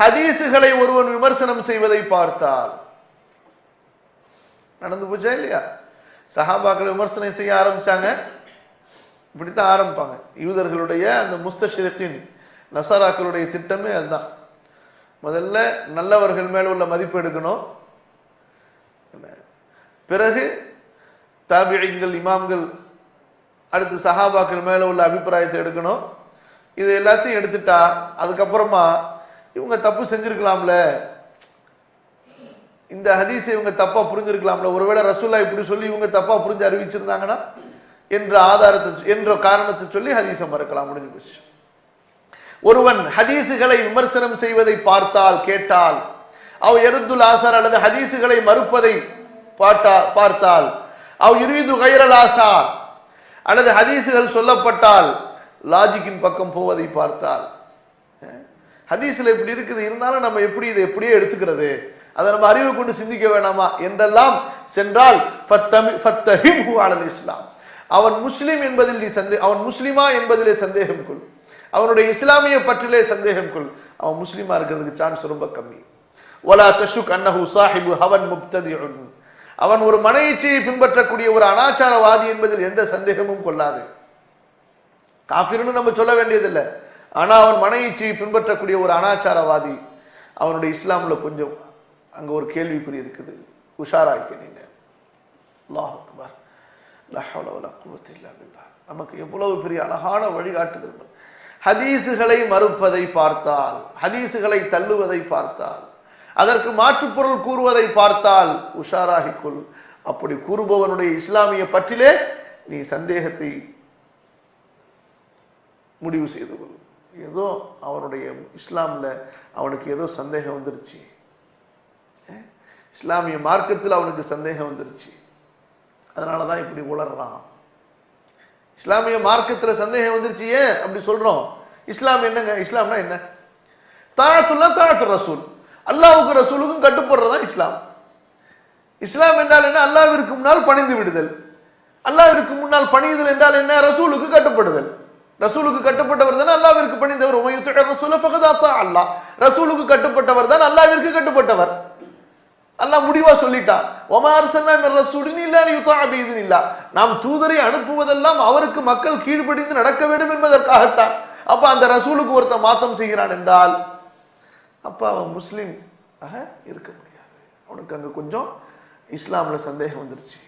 ஹதீஸுகளை ஒருவன் விமர்சனம் செய்வதை பார்த்தால். நடந்து போச்சா இல்லையா? சஹாபாக்களை விமர்சனம் செய்ய ஆரம்பிச்சாங்க. இப்படித்தான் ஆரம்பிப்பாங்க. யூதர்களுடைய அந்த முஸ்தஷிரின் நசாராக்களுடைய திட்டமே அதுதான். முதல்ல நல்லவர்கள் மேல உள்ள மதிப்பு எடுக்கணும். பிறகு தாபியங்கள் இமாம்கள் அடுத்து சஹாபாக்கள் மேல உள்ள அபிப்பிராயத்தை எடுக்கணும். இது எல்லாத்தையும் எடுத்துட்டா அதுக்கப்புறமா இவங்க தப்பு செஞ்சிருக்கலாம்ல. இந்த ஹதீஸை இவங்க தப்பா புரிஞ்சிருக்கலாம்ல. ஒருவேளை ரசூல்லா இப்படி சொல்லி இவங்க தப்பா புரிஞ்சு அறிவிச்சிருந்தாங்கன்னா என்ற ஆதாரத்தை என்ற காரணத்தை சொல்லி ஹதீஸை மறக்கலாம் முடிஞ்சு போச்சு. ஒருவன் ஹதீஸுகளை விமர்சனம் செய்வதை பார்த்தால் கேட்டால் அவ் எருத்துல் ஆசார் அல்லது ஹதீஸுகளை மறுப்பதை பாட்டா பார்த்தால் அவ் இருது கைரல் ஆசார் அல்லது ஹதீஸுகள் சொல்லப்பட்டால் லாஜிக்கின் பக்கம் போவதை பார்த்தால் ஹதீஸ்ல இப்படி இருக்குது இருந்தாலும் நம்ம எப்படி இதை எப்படியே எடுத்துக்கிறது? அதை நம்ம அறிவு கொண்டு சிந்திக்க வேணாமா? என்றெல்லாம் சென்றால் ஃபத்தமி- இஸ்லாம். அவன் முஸ்லீம் என்பதில் நீ சந்தே அவன் முஸ்லீமா என்பதிலே சந்தேகம் கொள். அவனுடைய இஸ்லாமிய பற்றிலே சந்தேகம் கொள். அவன் முஸ்லீமா இருக்கிறதுக்கு சான்ஸ் ரொம்ப கம்மி. ஒலா தஷு கண்ணஹு சாஹிபு ஹவன் முப்ததிஉன் அவன் ஒரு மன இச்சையை பின்பற்றக்கூடிய ஒரு அனாச்சாரவாதி என்பதில் எந்த சந்தேகமும் கொள்ளாது. காஃபிர்னு நம்ம சொல்ல வேண்டியதில்லை. ஆனால் அவன் மன இச்சையை பின்பற்றக்கூடிய ஒரு அனாச்சாரவாதி அவனுடைய இஸ்லாமில் கொஞ்சம் அங்கே ஒரு கேள்விக்குறி இருக்குது. உஷாராய்க்க நீங்கள் அல்லாஹ் அக்பர். லா நமக்கு எவ்வளவு பெரிய அழகான வழிகாட்டுதல். ஹதீசுகளை ஹதீஸுகளை மறுப்பதை பார்த்தால் ஹதீஸுகளை தள்ளுவதை பார்த்தால் அதற்கு மாற்றுப்பொருள் கூறுவதை பார்த்தால் உஷாராகிக்கொள் அப்படி கூறுபவனுடைய இஸ்லாமிய பற்றிலே நீ சந்தேகத்தை முடிவு செய்து கொள்ளும் ஏதோ அவனுடைய இஸ்லாம்ல அவனுக்கு ஏதோ சந்தேகம் வந்துருச்சு. இஸ்லாமிய மார்க்கத்தில் அவனுக்கு சந்தேகம் வந்துருச்சு. அதனால தான் இப்படி உளர்றான். இஸ்லாமிய மார்க்கத்தில் சந்தேகம் வந்துருச்சு ஏன் அப்படி சொல்றோம்? இஸ்லாம் என்னங்க? இஸ்லாம்னா என்ன? தாழத்துல்லா தாழத்து ரசூல். அல்லாவுக்கு ரசூலுக்கும் கட்டுப்படுறதா இஸ்லாம். இஸ்லாம் என்றால் என்ன? அல்லாவிற்கு முன்னால் பணிந்து விடுதல். அல்லாவிற்கு முன்னால் பணியுதல் என்றால் என்ன? ரசூலுக்கு கட்டுப்படுதல். ரசூலுக்கு கட்டுப்பட்டவர் தான் அல்லாவிற்கு பணிந்தவர். உமையுத்திட ரசூல ஃபகதாத்தா அல்லாஹ். ரசூலுக்கு கட்டுப்பட்டவர் தான் அல்லாவிற்கு கட்டுப்பட்டவர். அல்லாஹ் முடிவா சொல்லிட்டான் ஒமார் ரசூலின் இல்லா நாம் தூதரை அனுப்புவதெல்லாம் அவருக்கு மக்கள் கீழ்ப்படிந்து நடக்க வேண்டும் என்பதற்காகத்தான். அப்ப அந்த ரசூலுக்கு ஒருத்தன் மாத்தம் செய்கிறான் என்றால் அப்ப அவன் முஸ்லீம். ஆக இருக்க முடியாது. அவனுக்கு அங்க கொஞ்சம் இஸ்லாம்ல சந்தேகம் வந்துருச்சு.